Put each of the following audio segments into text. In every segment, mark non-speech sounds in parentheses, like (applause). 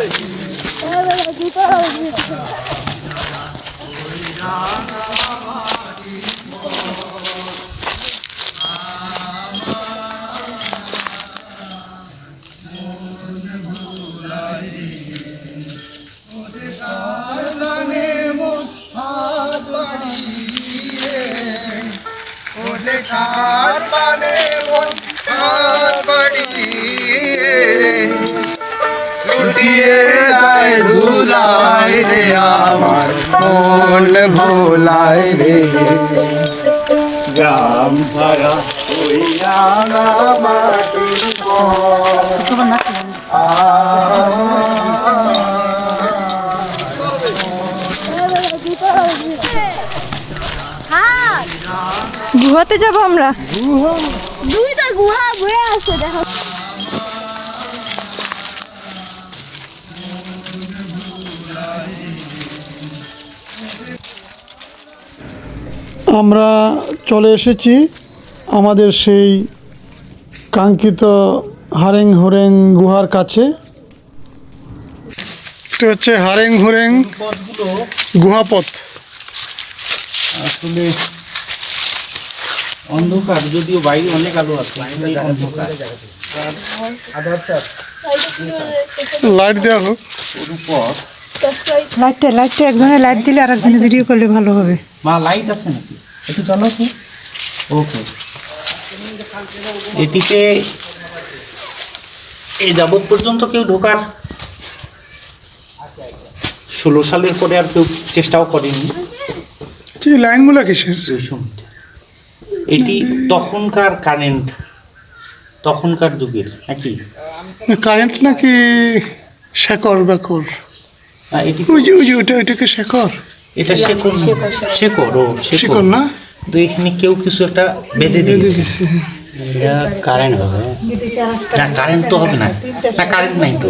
ছুটিয়ে ধুলায় রে আমার মন ভোলায় রে গ্রাম ভরা মাটির গুহাতে যাব আমরা। দুইটা গুহা বয়ে আছে দেখো। আমরা চলে এসেছি আমাদের সেই কাঙ্ক্ষিত হারেং হুরেং গুহার কাছে। এটা হচ্ছে হারেং হুরেং গুহাপথ আসলে অন্ধকার যদিও বাইরে অনেক আলো আছে অন্ধকার। লাইট দেওয়া হোক। পথ লাইটটা লাইটটা একজনের লাইট দিলে আর একজনে ভিডিও করলে ভালো হবে। মা লাইট আছে নাকি? একটু চলো তো ওকে এটিতে এই যাবৎ পর্যন্ত কেউ ঢোকার ষোলো সালের পরে আর কেউ চেষ্টাও করেনি। এই লাইনগুলো কিসের? দুইশো মিটার এটি তখনকার কারেন্ট তখনকার যুগের নাকি? কারেন্ট নাকি শেকর বেকর এটি ওই যে ওই যে ওইটা ওইটাকে শেকর এটা শেকড় শেকড় ও শেকর না? তো এখানে কেউ কিছু একটা বেঁধে দিয়েছে। কারেন্ট হবে না কারেন্ট তো হবে না। না কারেন্ট নাই তো।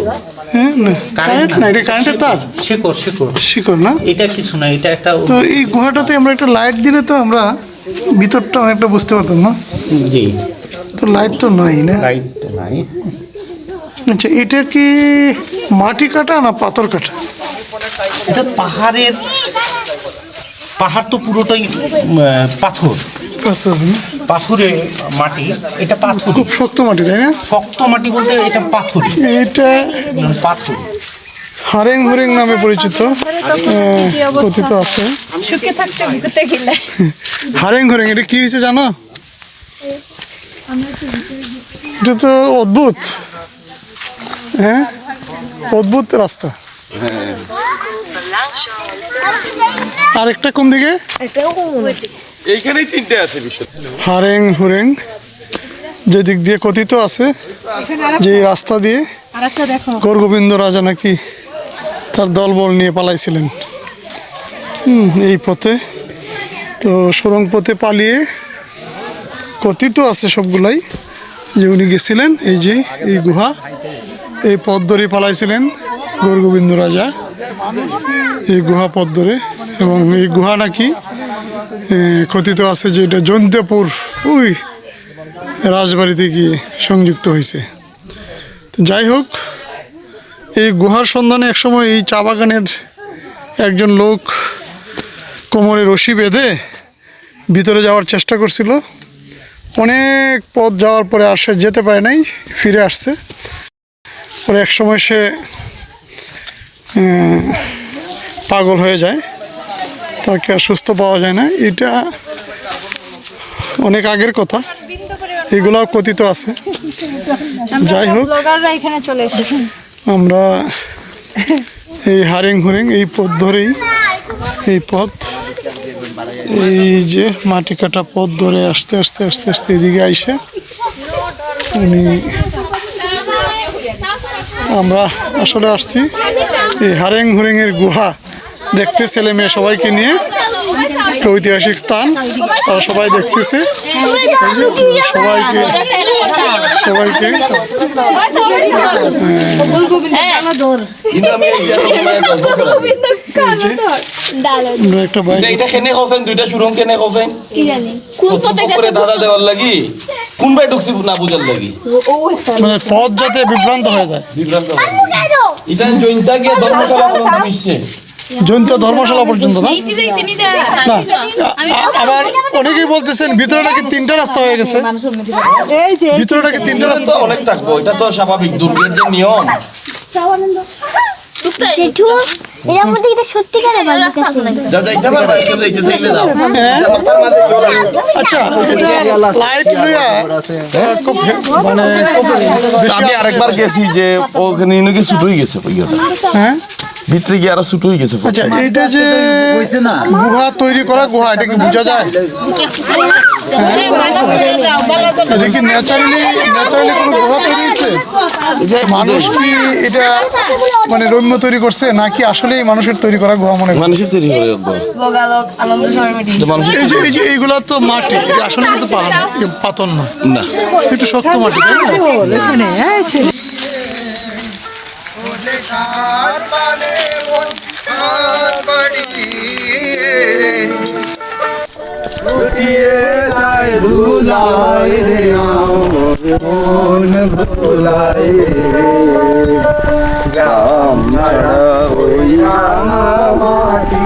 হ্যাঁ না। কারেন্ট না। এটা কারেন্টের তার? শেকড় শেকড় শিকর না? এটা কিছু না এটা একটা তো এই গুহাটাতে আমরা একটা লাইট দিলে তো আমরা ভিতরটা অনেকটা বুঝতে পারতাম না? জি। তো লাইট তো নাই না? লাইট নাই। আচ্ছা এটা কি মাটি কাটা না পাথর কাটা? এটা পাহাড়ের পাহাড় তো পুরোটাই পাথর। পাথর পাথরে মাটি এটা পাথর। খুব শক্ত মাটি তাই না? শক্ত মাটি বলতে এটা পাথর। এটা পাথর। হারেং হরেং নামে পরিচিত। কথিত আছে। হারেং হরেং এটা কি হয়েছে জানো? এটা তো অদ্ভুত। হ্যাঁ? অদ্ভুত রাস্তা। আরেকটা কোন দিকে? এইখানেই তিনটে আছে হারেং হুরেং যে দিক দিয়ে কথিত আছে যে রাস্তা দিয়ে আর একটা গৌরগোবিন্দ রাজা নাকি তার দলবল নিয়ে পালাইছিলেন। হুম, এই পথে। তো সুরঙ্গ পথে পালিয়ে কথিত আছে সবগুলাই যে উনি গেছিলেন এই যে এই গুহা। এই পথ ধরে পালাইছিলেন গৌরগোবিন্দ রাজা। এই গুহা পথ ধরে এবং এই গুহা নাকি কথিত আছে যে এটা জন্তেপুর ওই রাজবাড়িতে গিয়ে সংযুক্ত হয়েছে। যাই হোক, এই গুহার সন্ধানে একসময় এই চা বাগানের একজন লোক কোমরে রশি বেঁধে ভিতরে যাওয়ার চেষ্টা করছিল। অনেক পথ যাওয়ার পরে আর সে যেতে পারে নাই, ফিরে আসছে। পরে এক সময় সে পাগল হয়ে যায়। তাকে আর সুস্থ পাওয়া যায় না? এটা অনেক আগের কথা। এগুলাও কথিত আছে। যাই হোক। আমরা এই হারেং হুরেং এই পথ ধরেই এই পথ এই যে মাটি কাটা পথ ধরে আস্তে আস্তে আস্তে আস্তে এদিকে আইসে উনি আমরা আসলে আসছি। এই হারেং হুরেং এর গুহা দেখতে ছেলে মেয়ে সবাইকে নিয়ে। একটা ঐতিহাসিক স্থান তারা সবাই দেখতেছে। সবাইকে সবাইকে একটা বাইক এটা কেনে কছেন দুইটা সুরং কেনে কছেন কি জানি। কোন দাদা দেওয়ার লাগি? কোনবাই ঢুকছি না বুঝার লাগি? মানে পথ যাতে বিভ্রান্ত হয়ে যায়। বিভ্রান্ত হয়। এটা জৈনতা গিয়ে ধর্মশালা পর্যন্ত মিশছে জৈন্ত ধর্মশালা পর্যন্ত না? আবার অনেকেই বলতেছেন ভিতরে নাকি তিনটা রাস্তা হয়ে গেছে। এই যে ভিতরে নাকি তিনটা রাস্তা অনেক থাকব এটা তো স্বাভাবিক দুর্গের যে নিয়ম। (laughs) এর মধ্যে যা যাইতে পারবা যাইতে যাও হ্যাঁ। আচ্ছা এটা লাইট লইয়া খুব মানে আমি আরেকবার গেছি যে ওখানে নাকি ছুট হয়ে গেছে হ্যাঁ ভিতরে গিয়ে আরও ছুট হয়ে গেছে আচ্ছা এইটা যে গুহা তৈরি করা গুহা এটা কি বোঝা যায় এটা কি ন্যাচারালি ন্যাচারালি কোনো গুহা তৈরি হয়েছে? মানুষ কি এটা মানে রম্য তৈরি করছে নাকি আসলে মানুষের তৈরি করা গুহা মনে মানুষের তৈরি করে একবার এটা মানুষের এই যে এই যে এইগুলা তো মাটি এটা আসলে কিন্তু পাহাড় না, এ পাথর না। না। একটু শক্ত মাটি তাই না? এখানে ভোলায় ভোলায় রে মন ভোলায় গ্রাম ওই মাটি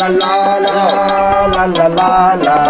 la la la la la